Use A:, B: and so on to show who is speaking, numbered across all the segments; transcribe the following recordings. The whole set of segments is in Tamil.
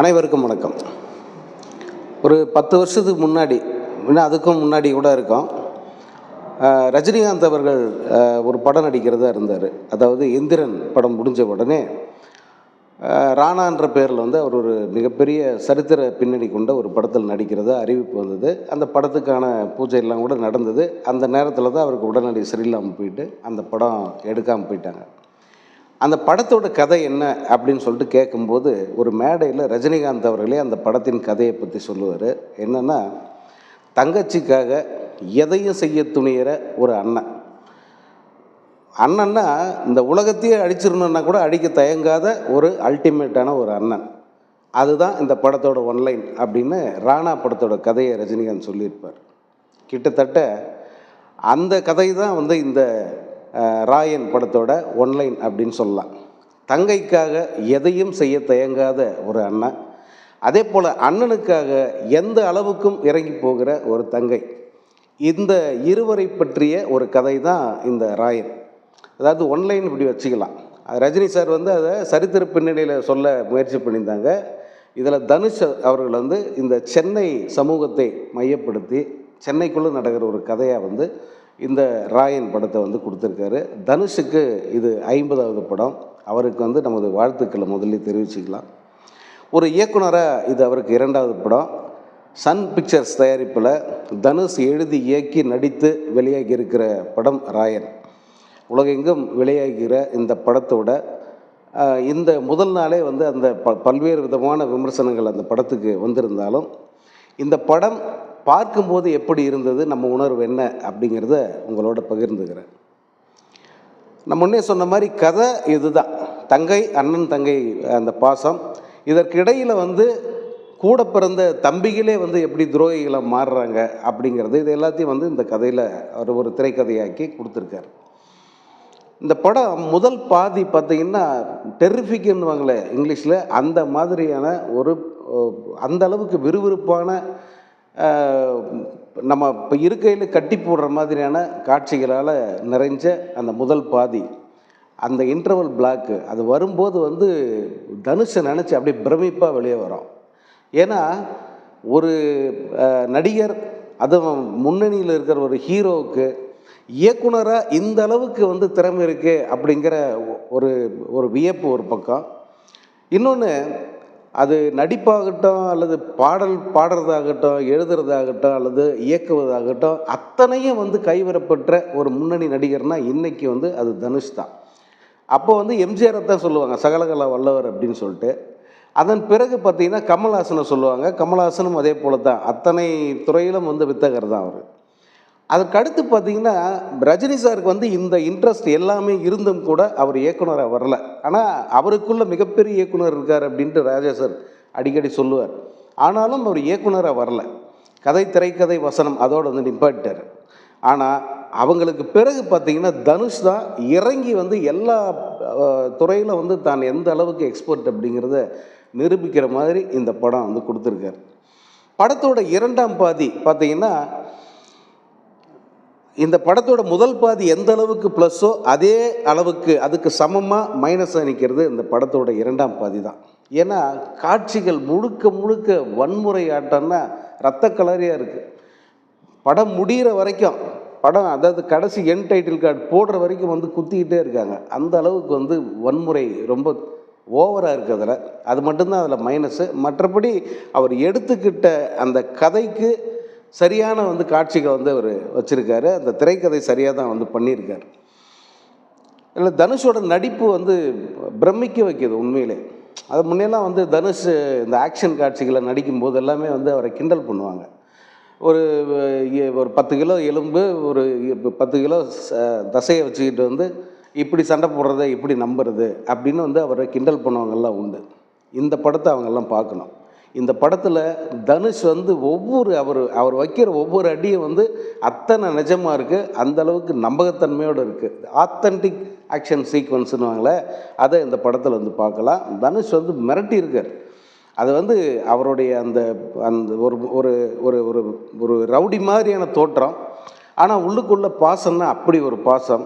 A: அனைவருக்கும் வணக்கம். ஒரு பத்து வருஷத்துக்கு முன்னாடி இன்னும் அதுக்கும் முன்னாடி கூட இருக்கும். ரஜினிகாந்த் அவர்கள் ஒரு படம் நடிக்கிறதா இருந்தார். அதாவது இந்திரன் படம் முடிஞ்ச உடனே ராணான்ற பேரில் வந்து அவர் ஒரு மிகப்பெரிய சரித்திர பின்னணி கொண்ட ஒரு படத்தில் நடிக்கிறதா அறிவிப்பு வந்தது. அந்த படத்துக்கான பூஜை எல்லாம் கூட நடந்தது. அந்த நேரத்தில் தான் அவருக்கு உடனடி சரியில்லாமல் போயிட்டு அந்த படம் எடுக்காமல் போயிட்டாங்க. அந்த படத்தோட கதை என்ன அப்படின்னு சொல்லிட்டு கேட்கும்போது ஒரு மேடையில் ரஜினிகாந்த் அவர்களே அந்த படத்தின் கதையை பற்றி சொல்லுவார். என்னென்னா தங்கச்சிக்காக எதையும் செய்ய துணியிற ஒரு அண்ணன். அண்ணன்னா இந்த உலகத்தையே அடிச்சிடணுன்னா கூட அடிக்க தயங்காத ஒரு அல்டிமேட்டான ஒரு அண்ணன். அதுதான் இந்த படத்தோட ஒன்லைன் அப்படின்னு ராணா படத்தோட கதையை ரஜினிகாந்த் சொல்லியிருப்பார். கிட்டத்தட்ட அந்த கதை தான் வந்து இந்த ராயன் படத்தோட ஒன்லைன் அப்படின்னு சொல்லலாம். தங்கைக்காக எதையும் செய்ய தயங்காத ஒரு அண்ணன் அதே போல் அண்ணனுக்காக எந்த அளவுக்கும் இறங்கி போகிற ஒரு தங்கை. இந்த இருவரை பற்றிய ஒரு கதை தான் இந்த ராயன். அதாவது ஒன்லைன் இப்படி வச்சுக்கலாம். ரஜினி சார் வந்து அதை சரித்திர பின்னணியில் சொல்ல முயற்சி பண்ணியிருந்தாங்க. இதில் தனுஷ் அவர்கள் வந்து இந்த சென்னை சமூகத்தை மையப்படுத்தி சென்னைக்குள்ளே நடக்கிற ஒரு கதையாக வந்து இந்த ராயன் படத்தை வந்து கொடுத்துருக்காரு. தனுஷுக்கு இது ஐம்பதாவது படம். அவருக்கு வந்து நமது வாழ்த்துக்களை முதல்ல தெரிவிச்சுக்கலாம். ஒரு இயக்குனராக இது அவருக்கு இரண்டாவது படம். சன் பிக்சர்ஸ் தயாரிப்பில் தனுஷ் எழுதி இயக்கி நடித்து வெளியாகி இருக்கிற படம் ராயன். உலகெங்கும் வெளியாகிற இந்த படத்தோட இந்த முதல் நாளே வந்து அந்த ப பல்வேறு விதமான விமர்சனங்கள் அந்த படத்துக்கு வந்திருந்தாலும் இந்த படம் பார்க்கும்போது எப்படி இருந்தது நம்ம உணர்வு என்ன அப்படிங்கிறத உங்களோட பகிர்ந்துக்கிறேன். நான் முன்னே சொன்ன மாதிரி கதை இதுதான். தங்கை அண்ணன் தங்கை அந்த பாசம். இதற்கிடையில் வந்து கூட பிறந்த தம்பிகளே வந்து எப்படி துரோகிகளை மாறுறாங்க அப்படிங்கிறது இது எல்லாத்தையும் வந்து இந்த கதையில் அவர் ஒரு திரைக்கதையாக்கி கொடுத்துருக்காரு. இந்த படம் முதல் பாதி பார்த்தீங்கன்னா டெரிஃபிக்னுவாங்களே இங்கிலீஷில் அந்த மாதிரியான ஒரு அந்த அளவுக்கு விறுவிறுப்பான நம்ம இப்போ இருக்கையில் கட்டி போடுற மாதிரியான காட்சிகளால் நிறைஞ்ச அந்த முதல் பாதி அந்த இன்டர்வல் பிளாக்கு அது வரும்போது வந்து தனுஷை நினச்சி அப்படியே பிரமிப்பாக வெளியே வரும். ஏன்னா ஒரு நடிகர் அதுவும் முன்னணியில் இருக்கிற ஒரு ஹீரோவுக்கு இயக்குனராக இந்த அளவுக்கு வந்து திறமை இருக்குது அப்படிங்கிற ஒ- ஒரு ஒரு வியப்பு ஒரு பக்கம். இன்னொன்று அது நடிப்பாகட்டும் அல்லது பாடல் பாடுறதாகட்டும் எழுதுறதாகட்டும் அல்லது இயக்குவதாகட்டும் அத்தனையும் வந்து கைவரப்பெற்ற ஒரு முன்னணி நடிகர்னால் இன்றைக்கி வந்து அது தனுஷ் தான். அப்போ வந்து எம்ஜிஆரை தான் சொல்லுவாங்க சகலகலா வல்லவர் அப்படின்னு சொல்லிட்டு. அதன் பிறகு பார்த்திங்கன்னா கமல்ஹாசனை சொல்லுவாங்க கமல்ஹாசனும் அதே போல தான் அத்தனை துறையிலும் வந்து வித்தகர் தான் அவர். அதற்கு அடுத்து பார்த்தீங்கன்னா ரஜினி சாருக்கு வந்து இந்த இன்ட்ரெஸ்ட் எல்லாமே இருந்தும் கூட அவர் இயக்குனராக வரல. ஆனால் அவருக்குள்ள மிகப்பெரிய இயக்குனர் இருக்கார் அப்படின்ட்டு ராஜா சார் அடிக்கடி சொல்லுவார். ஆனாலும் அவர் இயக்குனராக வரல. கதை திரைக்கதை வசனம் அதோடு வந்து நிப்பாட்டார் ஆனால் அவங்களுக்கு பிறகு பார்த்தீங்கன்னா தனுஷ் தான் இறங்கி வந்து எல்லா துறையில் வந்து தான் எந்த அளவுக்கு எக்ஸ்பர்ட் அப்படிங்கிறத நிரூபிக்கிற மாதிரி இந்த படம் வந்து கொடுத்துருக்காரு. படத்தோட இரண்டாம் பாதி பார்த்தீங்கன்னா இந்த படத்தோட முதல் பாதி எந்த அளவுக்கு ப்ளஸ்ஸோ அதே அளவுக்கு அதுக்கு சமமாக மைனஸாக நிற்கிறது இந்த படத்தோட இரண்டாம் பாதி தான். ஏன்னா காட்சிகள் முழுக்க முழுக்க வன்முறை ஆட்டம்னா ரத்த கலரியாக இருக்குது படம் முடிகிற வரைக்கும் படம் அதாவது கடைசி என் டைட்டில் கார்டு போடுற வரைக்கும் வந்து குத்திக்கிட்டே இருக்காங்க. அந்த அளவுக்கு வந்து வன்முறை ரொம்ப ஓவராக இருக்குது அதில். அது மட்டும்தான் அதில் மைனஸு மற்றபடி அவர் எடுத்துக்கிட்ட அந்த கதைக்கு சரியான வந்து காட்சிகள் வந்து அவர் வச்சுருக்காரு. அந்த திரைக்கதை சரியாக தான் வந்து பண்ணியிருக்காரு. இல்லை தனுஷோட நடிப்பு வந்து பிரமிக்க வைக்கிது உண்மையிலே. அது முன்னெல்லாம் வந்து தனுஷ் இந்த ஆக்ஷன் காட்சிகளை நடிக்கும்போது எல்லாமே வந்து அவரை கிண்டல் பண்ணுவாங்க. ஒரு ஒரு பத்து கிலோ எலும்பு ஒரு பத்து கிலோ ச- தசையை வச்சுக்கிட்டு வந்து இப்படி சண்டை போடுறத இப்படி நம்புறது அப்படின்னு வந்து அவரை கிண்டல் பண்ணவங்கெல்லாம் உண்டு. இந்த படத்தை அவங்கெல்லாம் பார்க்கணும். இந்த படத்தில் தனுஷ் வந்து ஒவ்வொரு அவர் அவர் வைக்கிற ஒவ்வொரு அடியும் வந்து அத்தனை நிஜமாக இருக்குது அந்த அளவுக்கு நம்பகத்தன்மையோடு இருக்குது ஆத்தன்டிக் ஆக்ஷன் சீக்வன்ஸ்னுவாங்களே அதை இந்த படத்தில் வந்து பார்க்கலாம். தனுஷ் வந்து மிரட்டி இருக்கார். அது வந்து அவருடைய அந்த அந்த ஒரு ஒரு ஒரு ஒரு ஒரு ரவுடி மாதிரியான தோற்றம். ஆனால் உள்ளுக்குள்ளே பாசம்னா அப்படி ஒரு பாசம்.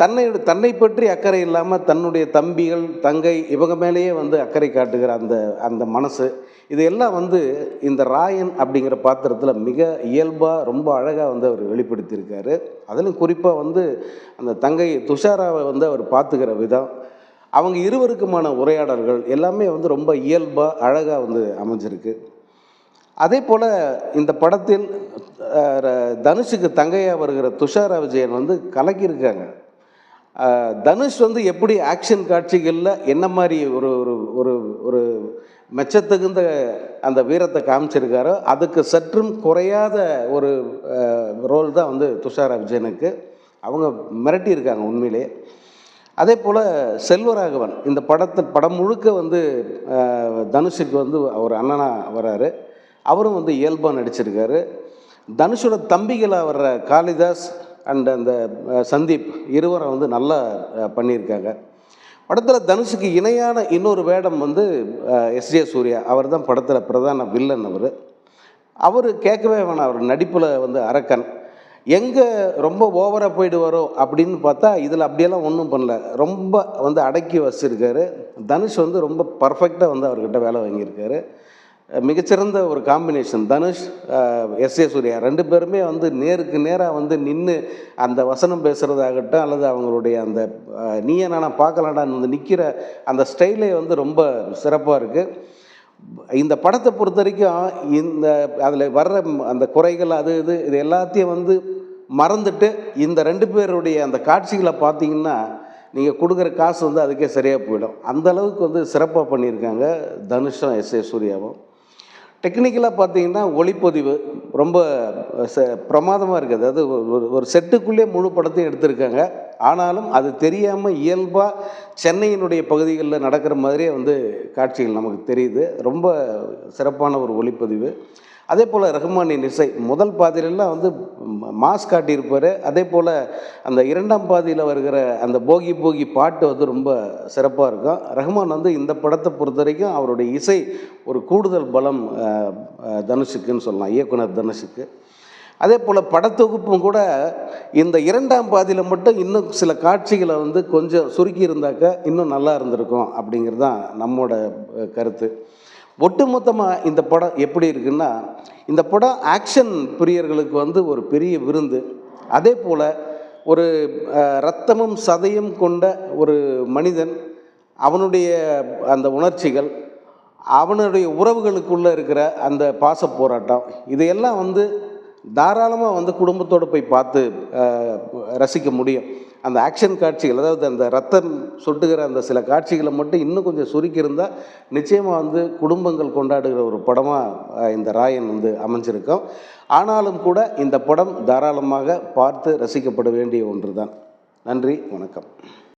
A: தன்னை தன்னை பற்றி அக்கறை இல்லாமல் தன்னுடைய தம்பிகள் தங்கை இவங்க மேலேயே வந்து அக்கறை காட்டுகிற அந்த அந்த மனசு இது எல்லாம் வந்து இந்த ராயன் அப்படிங்கிற பாத்திரத்தில் மிக இயல்பாக ரொம்ப அழகாக வந்து அவர் வெளிப்படுத்தியிருக்காரு. அதிலும் குறிப்பாக வந்து அந்த தங்கை துஷாராவை வந்து அவர் பார்த்துக்கிற விதம் அவங்க இருவருக்குமான உரையாடல்கள் எல்லாமே வந்து ரொம்ப இயல்பாக அழகாக வந்து அமைஞ்சிருக்கு. அதே போல் இந்த படத்தில் தனுஷுக்கு தங்கையாக வருகிற துஷாரா விஜயன் வந்து கலக்கியிருக்காங்க. தனுஷ் வந்து எப்படி ஆக்ஷன் காட்சிகளில் என்ன மாதிரி ஒரு ஒரு ஒரு ஒரு மெச்சத்தகுந்த அந்த வீரத்தை காமிச்சிருக்காரோ அதுக்கு சற்றும் குறையாத ஒரு ரோல் தான் வந்து துஷாரா விஜயனுக்கு அவங்க மிரட்டியிருக்காங்க உண்மையிலே அதே போல் செல்வராகவன் இந்த படத்தை படம் முழுக்க வந்து தனுஷுக்கு வந்து ஒரு அண்ணனாக வராரு. அவரும் வந்து இயல்பாக நடிச்சிருக்காரு. தனுஷோட தம்பிகளாக வர்ற காளிதாஸ் அண்ட் அந்த சந்தீப் இருவரை வந்து நல்லா பண்ணியிருக்காங்க. படத்தில் தனுஷுக்கு இணையான இன்னொரு வேடம் வந்து எஸ்ஜே சூர்யா. அவர் தான் படத்தில் பிரதான வில்லன் அவர். அவர் கேட்கவே வேணாம். அவர் நடிப்பில் வந்து அரக்கன். எங்கே ரொம்ப ஓவராக போயிடுவாரோ அப்படின்னு பார்த்தா இதில் அப்படியெல்லாம் ஒன்றும் பண்ணல. ரொம்ப வந்து அடக்கி வச்சிருக்காரு. தனுஷ் வந்து ரொம்ப பர்ஃபெக்டாக வந்து அவர்கிட்ட வேலை வாங்கியிருக்காரு. மிகச்சிறந்த ஒரு combination Dhanush S A Surya ரெண்டு பேருமே வந்து நேருக்கு நேராக வந்து நின்று அந்த வசனம் பேசுகிறதாகட்டும் அல்லது அவங்களுடைய அந்த நீயே நானா பார்க்கலாடான்னு வந்து நிற்கிற அந்த ஸ்டைலே வந்து ரொம்ப சிறப்பாக இருக்குது இந்த படத்தை பொறுத்த வரைக்கும் இந்த அதில் வர்ற அந்த குறைகள் அது இது இது எல்லாத்தையும் வந்து மறந்துட்டு இந்த ரெண்டு பேருடைய அந்த காட்சிகளை பார்த்தீங்கன்னா நீங்கள் கொடுக்குற காசு வந்து அதுக்கே சரியாக போயிடும். அந்த அளவுக்கு வந்து சிறப்பாக பண்ணியிருக்காங்க தனுஷும் எஸ் ஏ சூர்யாவும். டெக்னிக்கலாக பார்த்தீங்கன்னா ஒளிப்பதிவு ரொம்ப ச பிரமாதமாக இருக்குது. அதாவது ஒரு ஒரு செட்டுக்குள்ளே முழு படத்தையும் எடுத்திருக்காங்க. ஆனாலும் அது தெரியாமல் இயல்பாக சென்னையினுடைய பகுதிகளில் நடக்கிற மாதிரியே வந்து காட்சிகள் நமக்கு தெரியுது. ரொம்ப சிறப்பான ஒரு ஒளிப்பதிவு. அதே போல் ரஹ்மானின் இசை. முதல் பாதியிலெல்லாம் வந்து மாஸ் காட்டியிருப்பார். அதே போல் அந்த இரண்டாம் பாதியில் வருகிற அந்த போகி போகி பாட்டு வந்து ரொம்ப சிறப்பாக இருக்கும். ரஹ்மான் வந்து இந்த படத்தை பொறுத்த வரைக்கும் அவருடைய இசை ஒரு கூடுதல் பலம் தனுஷுக்குன்னு சொல்லலாம். இயக்குனர் தனுஷுக்கு. அதே போல் படத்தொகுப்பும் கூட இந்த இரண்டாம் பாதியில் மட்டும் இன்னும் சில காட்சிகளை வந்து கொஞ்சம் சுருக்கி இருந்தாக்க இன்னும் நல்லா இருந்திருக்கும் அப்படிங்கிறது தான் நம்மோட கருத்து. ஒட்டுமொத்தமாக இந்த படம் எப்படி இருக்குன்னா இந்த படம் ஆக்ஷன் பிரியர்களுக்கு வந்து ஒரு பெரிய விருந்து. அதே போல் ஒரு ரத்தமும் சதையும் கொண்ட ஒரு மனிதன் அவனுடைய அந்த உணர்ச்சிகள் அவனுடைய உறவுகளுக்குள்ளே இருக்கிற அந்த பாச போராட்டம் இதையெல்லாம் வந்து தாராளமாக வந்து குடும்பத்தோடு போய் பார்த்து ரசிக்க முடியும். அந்த ஆக்ஷன் காட்சிகள் அதாவது அந்த ரத்தம் சொட்டுகிற அந்த சில காட்சிகளை மட்டும் இன்னும் கொஞ்சம் சுருக்கியிருந்தால் நிச்சயமாக வந்து குடும்பங்கள் கொண்டாடுகிற ஒரு படமாக இந்த ராயன் வந்து அமைஞ்சிருக்கும். ஆனாலும் கூட இந்த படம் தாராளமாக பார்த்து ரசிக்கப்பட வேண்டிய ஒன்று தான் நன்றி வணக்கம்.